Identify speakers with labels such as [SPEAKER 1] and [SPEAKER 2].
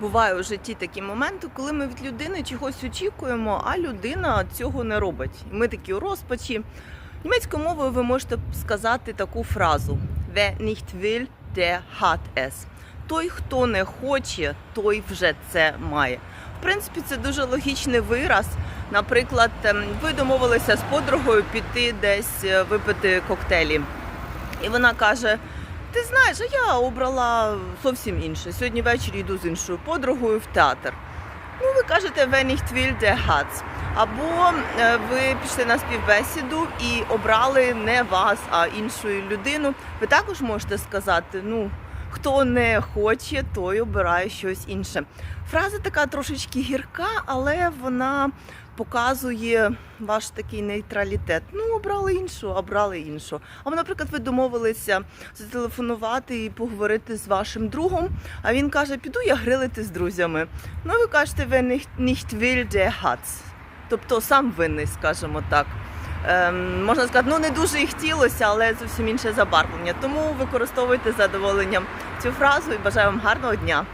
[SPEAKER 1] Буває у житті такі моменти, коли ми від людини чогось очікуємо, а людина цього не робить. Ми такі у розпачі. Німецькою мовою ви можете сказати таку фразу: Wer nicht will, der hat es. Той, хто не хоче, той вже це має. В принципі, це дуже логічний вираз. Наприклад, ем, ви домовилися з подругою піти десь е, випити коктейлі. І вона каже: Ти знаєш, я обрала зовсім інше. Сьогодні ввечері йду з іншою подругою в театр. Ну, ви кажете, «Wenn nicht will, der hat's». Або е, ви пішли на співбесіду і обрали не вас, а іншу людину. Ви також можете сказати, ну. Хто не хоче, той обирає щось інше. Фраза така трошечки гірка, але вона показує ваш такий нейтралітет. Ну, обрали іншу, обрали іншу. Або, наприклад, ви домовилися зателефонувати і поговорити з вашим другом, а він каже, піду я грилити з друзями. Ну, ви кажете, ви nicht- will, der hat's. Тобто сам винний, скажімо так. Ем, можна сказати, ну не дуже і хотілося, але зовсім інше забарвлення. Тому використовуйте з задоволенням цю фразу і бажаю вам гарного дня.